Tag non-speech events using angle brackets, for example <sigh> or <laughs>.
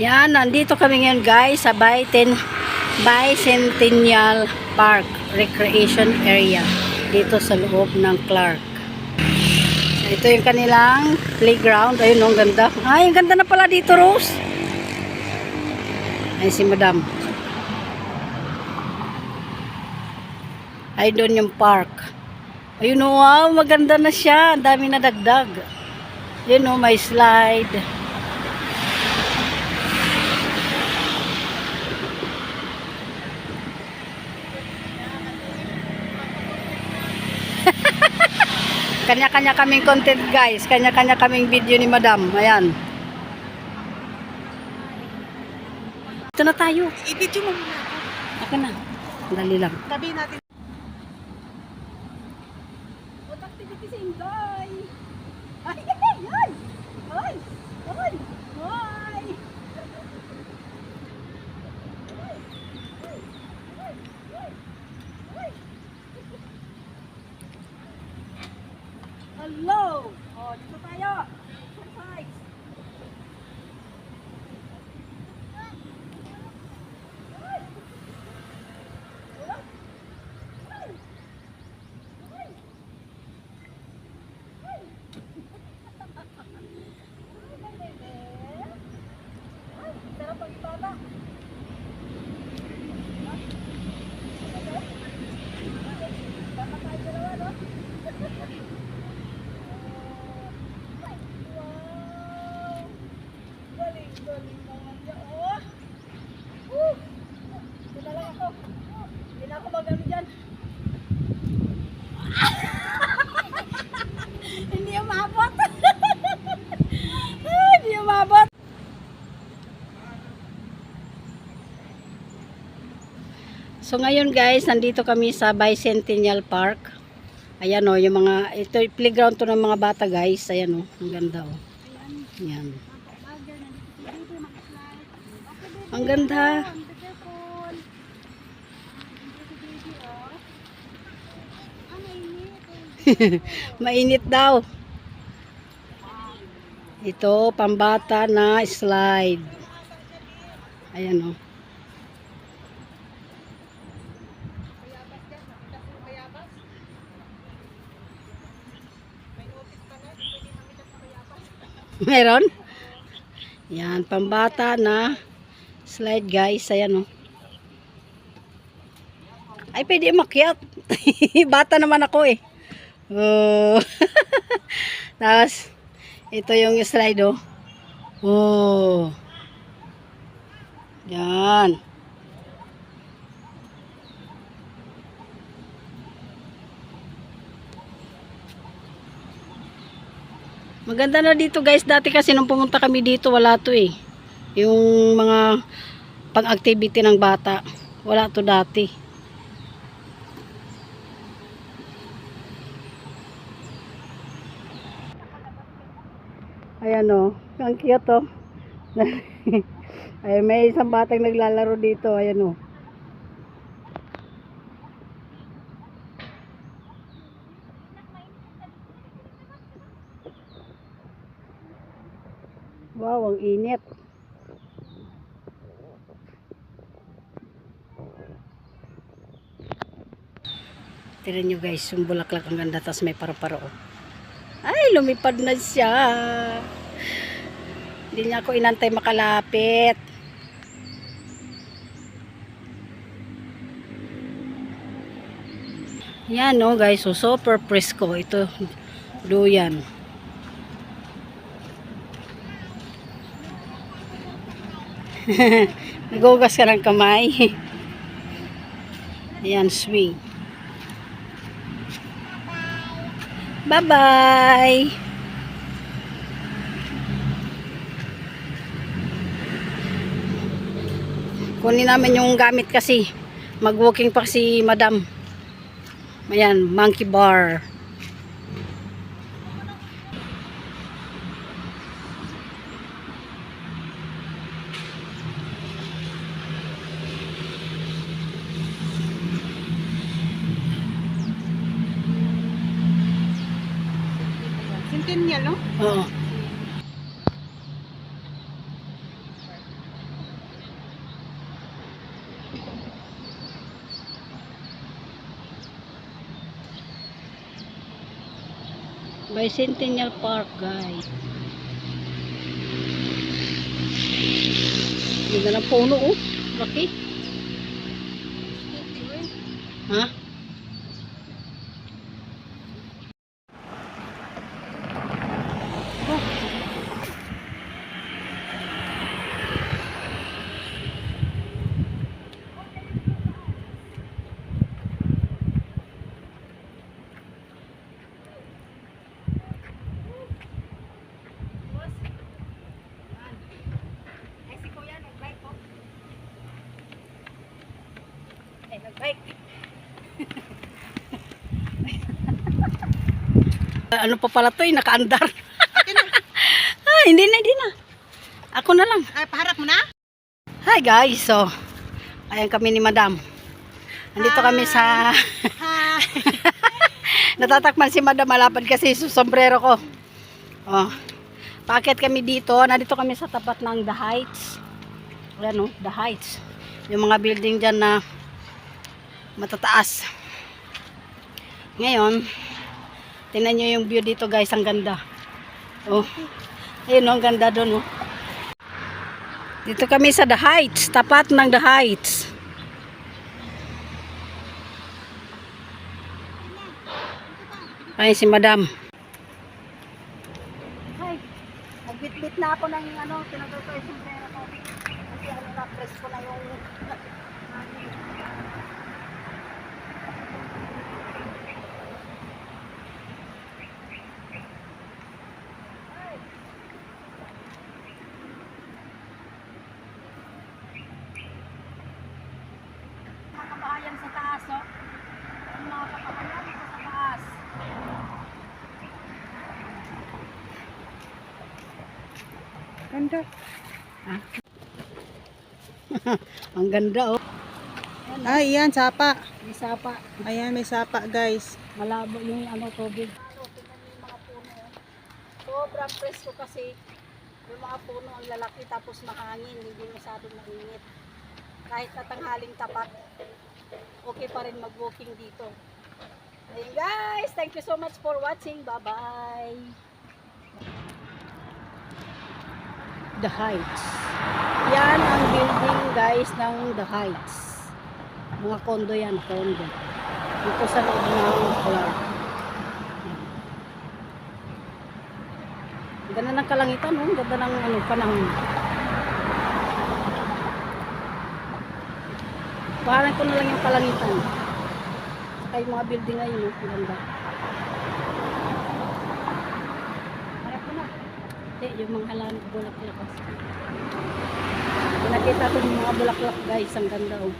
Yan, nandito kami ngayon guys sa Biten, Bicentennial Park Recreation Area dito sa loob ng Clark. Ito yung kanilang playground. Ayun, ang ganda. Ay, ang ganda na pala dito, Rose. Ay, si Madam. Ay, doon yung park. Ayun, oh, wow, maganda na siya. Ang dami na dagdag. Yun, oh, may slide. Kanya-kanya kaming content guys. Kanya-kanya kaming video ni Madam. Ayan. Ito na tayo. I-video mo muna ako. Na. Dali lang. Tabi natin. What activity sa Inday? Ay, ay, ay! Ay! Ay! Ay! Hello! Oh, dito tayo. Exercise. Galing-galing naman niya, oh. Woo! Dito lang ako. Hindi na ako magano dyan. Hindi umabot. Ay, Hindi umabot. So ngayon guys, nandito kami sa Bicentennial Park. Ayan o, yung mga, ito playground to ng mga bata guys. Ayan o, ang ganda o. Ayan. Ang ganda. <laughs> Mainit daw. Ito, pambata na slide. Ayan o. <laughs> Meron? Yan, pambata na slide guys. Ayan o. Ay, pwede makyat. <laughs> Bata naman ako eh. Oh. <laughs> Tapos, ito yung slide oh. Oh. Yan. Maganda na dito guys. Dati kasi nung pumunta kami dito, wala to eh. Yung mga pang-activity ng bata. Wala to dati. Ayan o. Ang cute <laughs> o. Ay, may isang batang naglalaro dito. Ayan o. Wow, ang init. Tira nyo guys, yung bulaklak ang ganda, tapos may paro-paro. oh. Ay, lumipad na siya. Hindi niya ako inantay makalapit. Yan no guys, so super fresco. Ito, duyan. <laughs> Nagugas ka ng kamay. <laughs> Ayan, swing. Bye-bye! Kunin namin yung gamit kasi. Mag-walking pa si madam. Ayan, monkey bar. niya, no? Oo. Bicentennial Park, guys. Hindi Ganda ng puno, oh. Laki. Ha? Ano pa pala to eh, nakaandar. <laughs> ah, hindi na, hindi na. Ako na lang. Ay, paharap mo na? Hi guys, so, ayan kami ni Madam. Nandito kami sa, <laughs> natatakman si Madam malapad kasi sa sombrero ko. Oh, paket kami dito, nandito kami sa tapat ng The Heights. Ayan oh, The Heights. Yung mga building dyan na matataas. Ngayon, tingnan nyo yung view dito guys, ang ganda. Oh, ayun oh, ang ganda doon oh. Dito kami sa The Heights, tapat ng The Heights. Ay, si Madam. Ay, nagbitbit na ako ng ano, tinagay ko yung sombrero ko. Kasi ano na, press ko na yung... mga kabahayan sa taas, oh. Ang mga kabahayan dito sa taas. Ganda. <laughs> Ang ganda, oh. Ay, yan, sapa. May sapa. Ayan, may sapa, guys. Malabo yung ano, tubig. Sobrang presko kasi yung mga puno ang lalaki tapos mahangin, hindi masyadong mainit. Kahit na tanghaling tapat, okay pa rin mag-walking dito. Ayun guys, thank you so much for watching. Bye-bye. The Heights. Yan ang building guys ng The Heights. Mga kondo yan, kondo. Dito sa loob ng Clark. Ganda ng kalangitan, oh. Ganda ng ano, panahon. Parang ko na lang yung kalangitan. Yung mga building ngayon, oh. Ganda. Harap ko na. Hindi, yung mga halan, bulaklak. Nakita ko yung mga bulaklak guys, ang ganda oh.